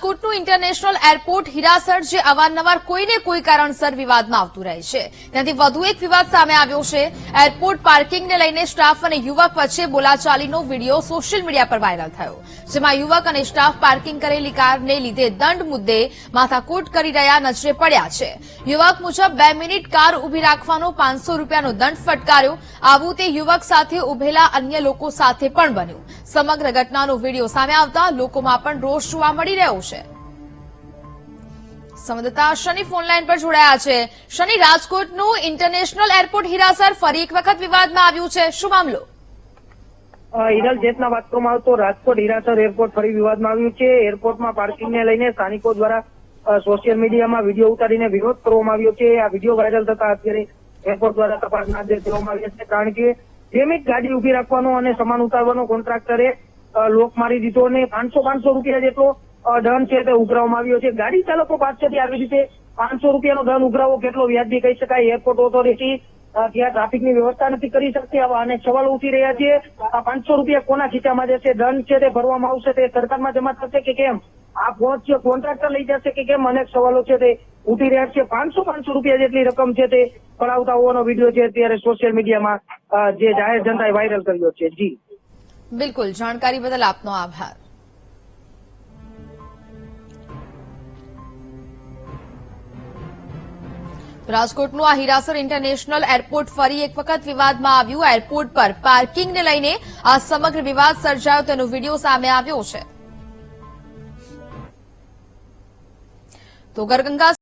રાજકોટનું international airport Hirasar જે અવારનવાર કોઈને કોઈ કારણસર વિવાદમાં આવતું રહે છે. ત્યાંથી વધુ એક વિવાદ સામે આવ્યો છે. એરપોર્ટ પાર્કિંગને લઈને સ્ટાફ અને યુવક વચ્ચે બોલાચાલીનો વીડિયો સોશિયલ મીડિયા પર વાયરલ થયો, જેમાં યુવક અને સ્ટાફ પાર્કિંગ કરેલી કારને લીધે દંડ મુદ્દે માથાકૂટ કરી રહ્યા નજરે પડ્યા છે. યુવક મુજબ બે મિનિટ કાર ઊભી રાખવાનો પાંચસો રૂપિયાનો દંડ ફટકાર્યો. આવું તે યુવક સાથે ઉભેલા અન્ય લોકો સાથે પણ બન્યું. સમગ્ર ઘટનાનો વીડિયો સામે આવતા લોકોમાં પણ રોષ જોવા મળી રહ્યો છે. સંવાદદાતા શનિ ફોનલાઈન પર જોડાયા છે. શનિ, રાજકોટનું ઇન્ટરનેશનલ એરપોર્ટ હિરાસર ફરી એક વખત વિવાદમાં આવ્યું છે. શું મામલો? હિરલ જેતના વાત કરવામાં આવતો રાજકોટ હિરાસર એરપોર્ટ ફરી વિવાદમાં આવ્યું છે. એરપોર્ટમાં પાર્કિંગને લઈને સ્થાનિકો દ્વારા સોશિયલ મીડિયામાં વીડિયો ઉતારીને વિરોધ કરવામાં આવ્યો છે. આ વીડિયો વાયરલ થતા અત્યારે એરપોર્ટ દ્વારા તપાસના આદેશ દેવામાં આવ્યા છે. કારણ કે જેમિત ગાડી ઊભી રાખવાનો અને સામાન ઉતારવાનો કોન્ટ્રાક્ટરે લોક મારી દીધો અને પાંચસો પાંચસો રૂપિયા જેટલો દંડ છે તે ઉઘરાવવામાં આવ્યો છે. ગાડી ચાલકો પાસેથી આવી રીતે પાંચસો રૂપિયાનો દંડ ઉઘરાવો કેટલો વ્યાજબી કહી શકાય. એરપોર્ટ ઓથોરિટી ત્યાં ટ્રાફિકની વ્યવસ્થા નથી કરી શકતી. આવા અનેક સવાલો ઉઠી રહ્યા છે. આ પાંચસો રૂપિયા કોના ખીચામાં જશે? દંડ છે તે ભરવામાં આવશે તે સરકારમાં જમા થશે કે કેમ? આ પહોંચ કોન્ટ્રાક્ટર લઈ જશે કે કેમ? અનેક સવાલો છે તે ઉઠી રહ્યા છે. પાંચસો પાંચસો રૂપિયા જેટલી રકમ છે તે પડાવતા હોવાનો વીડિયો છે અત્યારે સોશિયલ મીડિયામાં જે જાહેર જનતાએ વાયરલ કર્યો છે, જી. બિલકુલ, જાણકારી બદલ આપનો આભાર. રાજકોટનું આ હિરાસર ઇન્ટરનેશનલ એરપોર્ટ ફરી એક વખત વિવાદમાં આવ્યું. એરપોર્ટ પર પાર્કિંગને લઈને આ સમગ્ર વિવાદ સર્જાયો, તેનો વીડિયો સામે આવ્યો છે. તો ગરગંગા